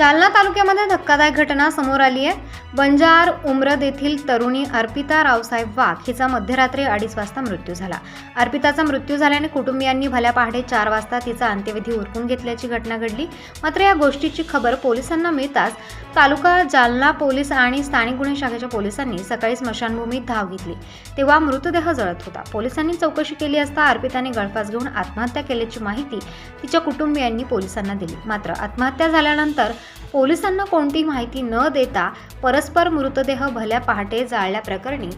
जालना तालुक्यामध्ये धक्कादायक घटना समोर आली आहे. बंजार उमरद येथील तरुणी अर्पिता रावसाहेब वाघ हिचा मध्यरात्री अडीच वाजता मृत्यू झाला. अर्पिताचा मृत्यू झाल्याने कुटुंबियांनी भल्या पहाटे चार वाजता तिचा अंत्यविधी उरकून घेतल्याची घटना घडली. मात्र या गोष्टीची खबर पोलिसांना मिळताच तालुका जालना पोलीस आणि स्थानिक गुन्हे शाखेच्या पोलिसांनी सकाळी स्मशानभूमीत धाव घेतली. तेव्हा मृतदेह जळत होता. पोलिसांनी चौकशी केली असता अर्पिताने गळफास घेऊन आत्महत्या केल्याची माहिती तिच्या कुटुंबियांनी पोलिसांना दिली. मात्र आत्महत्या झाल्यानंतर पोलिसांना कोणती माहिती न देता परस्पर मृतदेह भल्या पहाटे जाळल्याप्रकरणी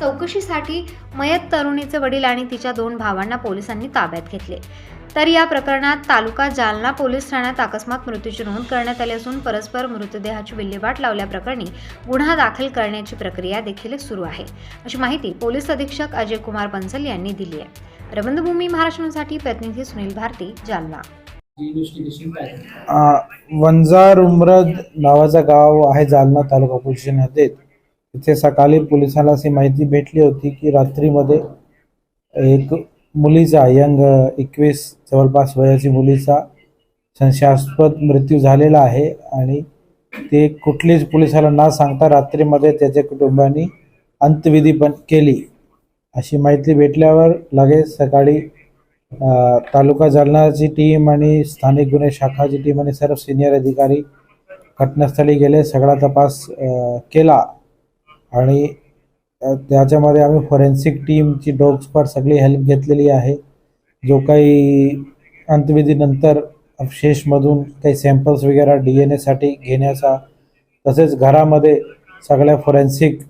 चौकशीसाठी मयत तरुणीचे वडील आणि तिच्या दोन भावांना पोलिसांनी ताब्यात घेतले. तर या प्रकरणात तालुका जालना पोलीस ठाण्यात अकस्मात मृत्यूची नोंद करण्यात आली असून परस्पर मृतदेहाची विल्हेवाट लावल्याप्रकरणी गुन्हा दाखल करण्याची प्रक्रिया देखील सुरू आहे. अशी माहिती पोलीस अधीक्षक अजय कुमार बन्सल यांनी दिली आहे. रबंधभूमी महाराष्ट्रासाठी प्रतिनिधी सुनील भारती जालना. वंजार उमरद नावाचा गाव आहे जालना तालुका पोलीस नदीत हद्दीत तिथे सकाळी पोलिसांना अशी माहिती भेटली होती की रात्रीमध्ये एक मुलीचा यंग एकवीस जवळपास वयाची मुलीचा संशयास्पद मृत्यू झालेला आहे आणि ते कुठलीच पोलिसाला न सांगता रात्रीमध्ये त्याच्या कुटुंबाने अंत्यविधी पण केली. अशी माहिती भेटल्यावर लगेच सकाळी तालुका जालनाची टीम आणि स्थानिक गुन्हे शाखाची टीम आणि सर्व सिनियर अधिकारी घटनास्थळी गेले सगळा तपास केला. आणि त्याच्यामध्ये आम्ही फॉरेन्सिक टीमची डॉग स्क्वॉड सगळी हेल्प घेतलेली आहे. जो काही अंत्यविधीनंतर अवशेषमधून काही सॅम्पल्स वगैरे डी एन एसाठी घेण्याचा तसेच घरामध्ये सगळ्या फॉरेन्सिक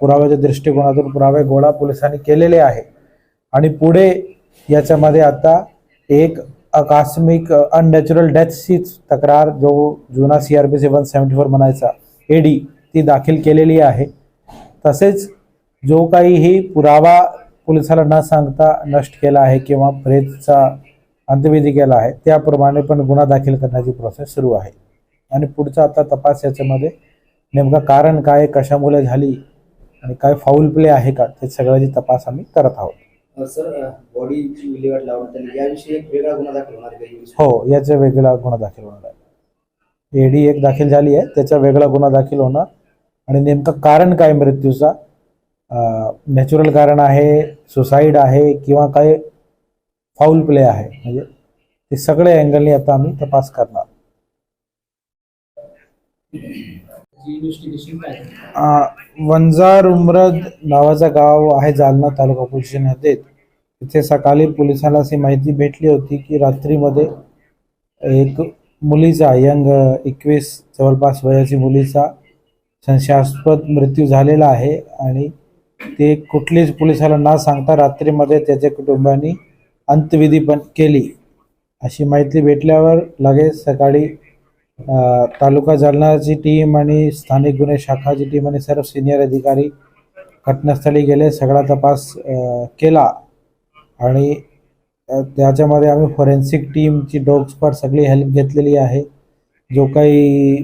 पुराव्याच्या दृष्टिकोनातून पुरावे गोळा पोलिसांनी केलेले आहे. आणि पुढे याच्यामध्ये आता एक अकास्मिक अननॅचरल डेथचीच तक्रार जो जुना C R P C one seventy four म्हणायचा एडी ती दाखल केलेली आहे. तसेच जो काहीही पुरावा पोलिसाला न सांगता नष्ट केला आहे किंवा प्रेतचा अंत्यविधी केला आहे त्याप्रमाणे पण गुन्हा दाखल करण्याची प्रोसेस सुरू आहे. आणि पुढचा आता तपास याच्यामध्ये नेमका कारण काय कशामुळे झाली आणि काय फाऊल प्ले आहे का ते सगळ्याची तपास आम्ही करत आहोत. सर बॉडीची विल्हेवाट लावण्यात आली याविषयी एक वेगळा गुन्हा दाखल होणार आहे हो याचा वेगळा गुन्हा दाखल होणार आहे. एडी एक दाखल झाली आहे त्याचा वेगळा गुन्हा दाखल होणार. आणि नेमकं कारण काय मृत्यूचा? नॅचरल कारण आहे सुसाईड आहे किंवा काय फाऊल प्ले आहे? म्हणजे ते सगळे अँगलने आता आम्ही तपास करणार. वंजार उमरद नावाचा गाव आहे जालना तालुका पोलीस नदीत. हद्दीत तिथे सकाळी पोलिसांना अशी माहिती भेटली होती की रात्रीमध्ये एक मुलीचा यंग एकवीस जवळपास वयाची मुलीचा संशयास्पद मृत्यू झालेला आहे आणि ते कुठलीच पोलिसाला न सांगता रात्रीमध्ये त्याच्या कुटुंबाने अंत्यविधी पण केली. अशी माहिती भेटल्यावर लगेच सकाळी तालुका जालनाची टीम आणि स्थानिक गुन्हे शाखाची टीम आणि सर्व सिनियर अधिकारी घटनास्थळी गेले सगळा तपास केला. आणि त्याच्यामध्ये आम्ही फॉरेन्सिक टीमची डॉग स्क्वॉड सगळी हेल्प घेतलेली आहे. जो काही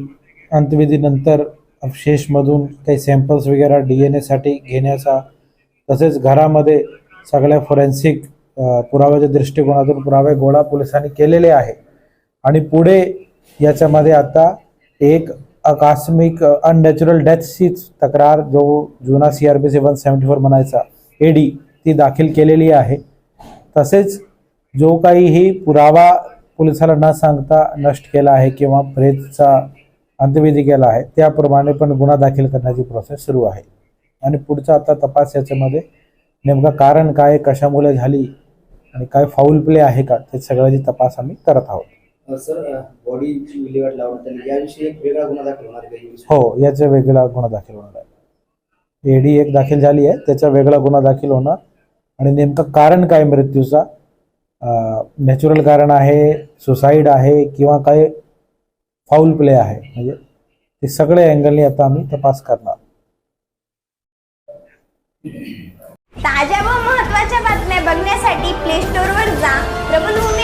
अंत्यविधीनंतर अवशेषमधून काही सॅम्पल्स वगैरे डी एन एसाठी घेण्याचा तसेच घरामध्ये सगळ्या फॉरेन्सिक पुराव्याच्या दृष्टिकोनातून पुरावे गोळा पोलिसांनी केलेले आहे. आणि पुढे याच्यामध्ये आता एक अकास्मिक अननॅचरल डेथचीच तक्रार जो जुना C R P C one seventy four म्हणायचा एडी ती दाखल केलेली आहे. तसेच जो काहीही पुरावा पोलिसाला न सांगता नष्ट केला आहे किंवा प्रेतचा अंत्यविधी केला आहे त्याप्रमाणे पण गुन्हा दाखल करण्याची प्रोसेस सुरू आहे. आणि पुढचा आता तपास याच्यामध्ये नेमका कारण काय कशामुळे झाली आणि काय फाऊल प्ले आहे का ते सगळ्याची तपास आम्ही करत आहोत. सर बॉडीची विल्हेवाट लावण्यात आली याविषयी एक वेगळा गुन्हा दाखल होणार आहे का? हो याचा वेगळा गुन्हा दाखल होणार आहे. एडी एक दाखल झाली आहे त्याचा वेगळा गुन्हा दाखल होणार. आणि नेमकं कारण काय मृत्यूचा? नॅचरल कारण आहे सुसाईड आहे किंवा काय फाऊल प्ले आहे? म्हणजे ते सगळे अँगलनी आता आम्ही तपास करणार. ताज्या व महत्त्वाच्या बातम्या बघण्यासाठी प्ले स्टोअरवर जा. प्रबलभूमी